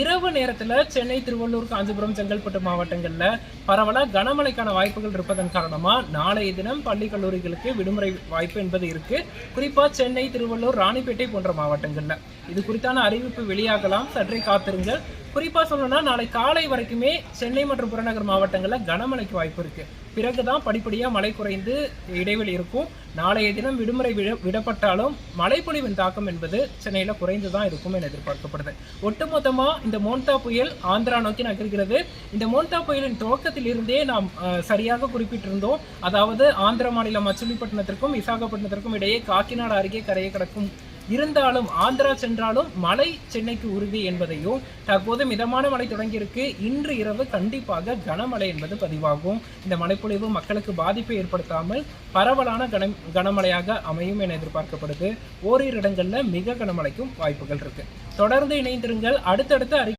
இரவு நேரத்துல சென்னை திருவள்ளூர் காஞ்சிபுரம் செங்கல்பட்டு மாவட்டங்களில் பரவல கனமழைக்கான வாய்ப்புகள் இருப்பதன் காரணமா நாளைய தினம் பள்ளி கல்லூரிகளுக்கு விடுமுறை வாய்ப்பு என்பது இருக்கு. குறிப்பா சென்னை திருவள்ளூர் ராணிப்பேட்டை போன்ற மாவட்டங்கள்ல. இது குறித்தான அறிவிப்பு வெளியாகலாம். சற்றே காத்திருங்கள். குறிப்பாக சொல்லணும்னா நாளை காலை வரைக்குமே சென்னை மற்றும் புறநகர் மாவட்டங்களில் கனமழைக்கு வாய்ப்பு இருக்கு. பிறகுதான் படிப்படியாக மழை குறைந்து இடைவெளி இருக்கும். நாளைய தினம் விடுமுறை விட விடப்பட்டாலும் மழைப்பொழிவின் தாக்கம் என்பது சென்னையில் குறைந்து தான் இருக்கும் என எதிர்பார்க்கப்படுது. ஒட்டுமொத்தமாக இந்த மோன்டா புயல் ஆந்திரா நோக்கி நகர்கிறது. இந்த மோன்டா புயலின் துவக்கத்திலிருந்தே நாம் சரியாக குறிப்பிட்டிருந்தோம். அதாவது ஆந்திர மாநிலம் மச்சிலிப்பட்டினத்திற்கும் விசாகப்பட்டினத்திற்கும் இடையே காக்கிநாடு அருகே கரையை கடக்கும் இருந்தாலும் ஆந்திரா சென்றாலும் மழை சென்னைக்கு உறுதி என்பதையும் தற்போது மிதமான மழை தொடங்கியிருக்கு. இன்று இரவு கண்டிப்பாக கனமழை என்பது பதிவாகும். இந்த மழைப்பொழிவு மக்களுக்கு பாதிப்பை ஏற்படுத்தாமல் பரவலான கன கனமழையாக அமையும் என எதிர்பார்க்கப்படுது. ஓரிரு இடங்களில் மிக கனமழைக்கும் வாய்ப்புகள் இருக்கு. தொடர்ந்து இணைந்திருங்கள். அடுத்தடுத்த அறிக்கை